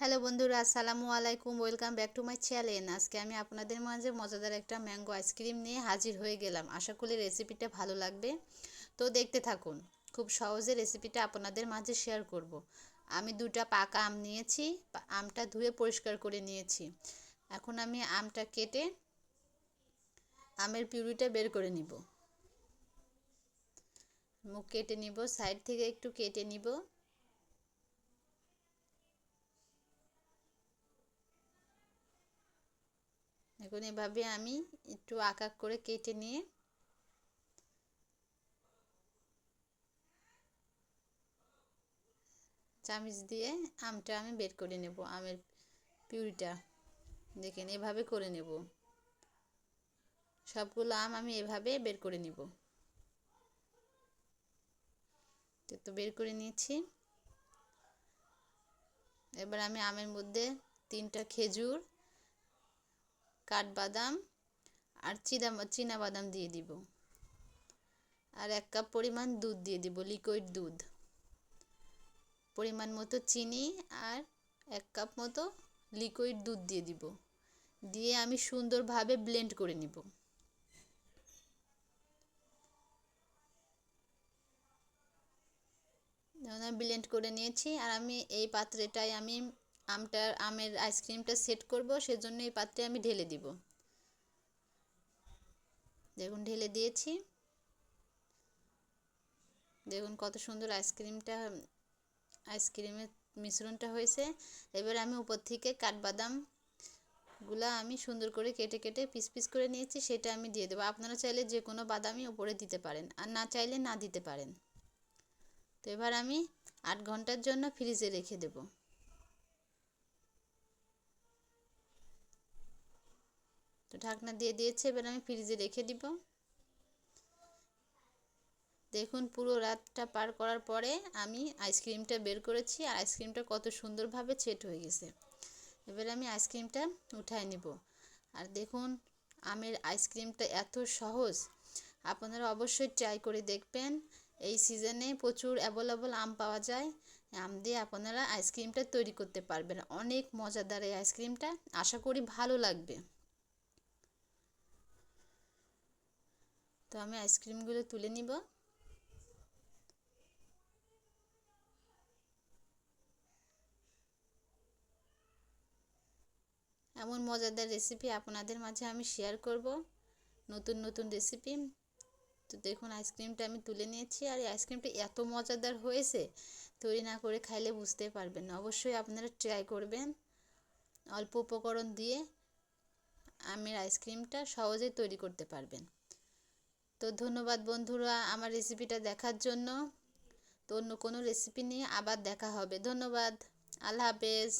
Hello বন্ধুরা, আসসালামু আলাইকুম, welcome back to my channel. আজকে আমি আপনাদের মাঝে মজাদার একটা ম্যাঙ্গো আইসক্রিম নিয়ে হাজির হয়ে গেলাম। আশা করি রেসিপিটা ভালো লাগবে। তো দেখতে থাকুন, খুব সহজে রেসিপিটা আপনাদের মাঝে শেয়ার করব। আমি দুটা পাকা আম নিয়েছি আমটা ধুয়ে পরিষ্কার করে নিয়েছি। এখন আমি আমটা কেটে আমের পিউরিটা বের করে নিব। মুখ কেটে নিব, সাইড থেকে একটু কেটে নিব। এখন এভাবে আমি একটু আকাক করে কেটে নিয়ে চামিচ দিয়ে আমটা আমি বের করে নেব, আমের পিউরিটা। দেখেন, এভাবে করে নেব। সবগুলো আম আমি এভাবে বের করে নিব। তো বের করে নিয়েছি। এবার আমি আমের মধ্যে তিনটা খেজুর কাঠবাদাম আর চিনা বাদাম দিয়ে দিব। আর এক কাপ পরিমাণ দুধ দিয়ে দিব লিকুইড দুধ। পরিমাণ মতো চিনি আর এক কাপ মতো লিকুইড দুধ দিয়ে দিব। দিয়ে আমি সুন্দরভাবে ব্লেন্ড করে নিব। ব্লেন্ড করে নিয়েছি, আর আমি এই পাত্রেটায় আমি আমটা আমের আইসক্রিমটা সেট করব, সেজন্য এই পাত্রে আমি ঢেলে দিব। দেখুন, ঢেলে দিয়েছি। দেখুন, কত সুন্দর আইসক্রিমটা আইসক্রিমের মিশ্রণটা হয়েছে। এবার আমি উপর থেকে কাঠবাদামগুলা আমি সুন্দর করে কেটে কেটে পিস পিস করে নিয়েছি, সেটা আমি দিয়ে দেবো। আপনারা চাইলে যে কোনো বাদামই উপরে দিতে পারেন, আর না চাইলে না দিতে পারেন। তো এবার আমি আট ঘণ্টার জন্য ফ্রিজে রেখে দেবো। তো ঢাকনা দিয়ে দিয়েছে, এবার আমি ফ্রিজে রেখে দিব। দেখুন পুরো রাতটা পার করার পরে আমি আইসক্রিমটা বের করেছি, আর আইসক্রিমটা কত সুন্দরভাবে ছেট হয়ে গেছে। এবার আমি আইসক্রিমটা উঠায় নিব। আর দেখুন, আমের আইসক্রিমটা এত সহজ। আপনারা অবশ্যই ট্রাই করে দেখবেন। এই সিজনে প্রচুর অ্যাভেলেবল আম পাওয়া যায়। আম দিয়ে আপনারা আইসক্রিমটা তৈরি করতে পারবেন। অনেক মজাদার এই আইসক্রিমটা। আশা করি ভালো লাগবে। তো আমি আইসক্রিমগুলো তুলে নিব। এমন মজাদার রেসিপি আপনাদের মাঝে আমি শেয়ার করব। নতুন নতুন রেসিপি তো দেখুন, আইসক্রিমটা আমি তুলে নিয়েছি আর আইসক্রিমটা এত মজাদার হয়েছে, তৈরি না করে খাইলে বুঝতে পারবেন অবশ্যই আপনারা ট্রাই করবেন। অল্প উপকরণ দিয়ে আমের আইসক্রিমটা সহজেই তৈরি করতে পারবেন। তো ধন্যবাদ বন্ধুরা আমার রেসিপিটা দেখার জন্য। তো অন্য কোনো রেসিপি নিয়ে আবার দেখা হবে। ধন্যবাদ। আল্লাহ হাফেজ।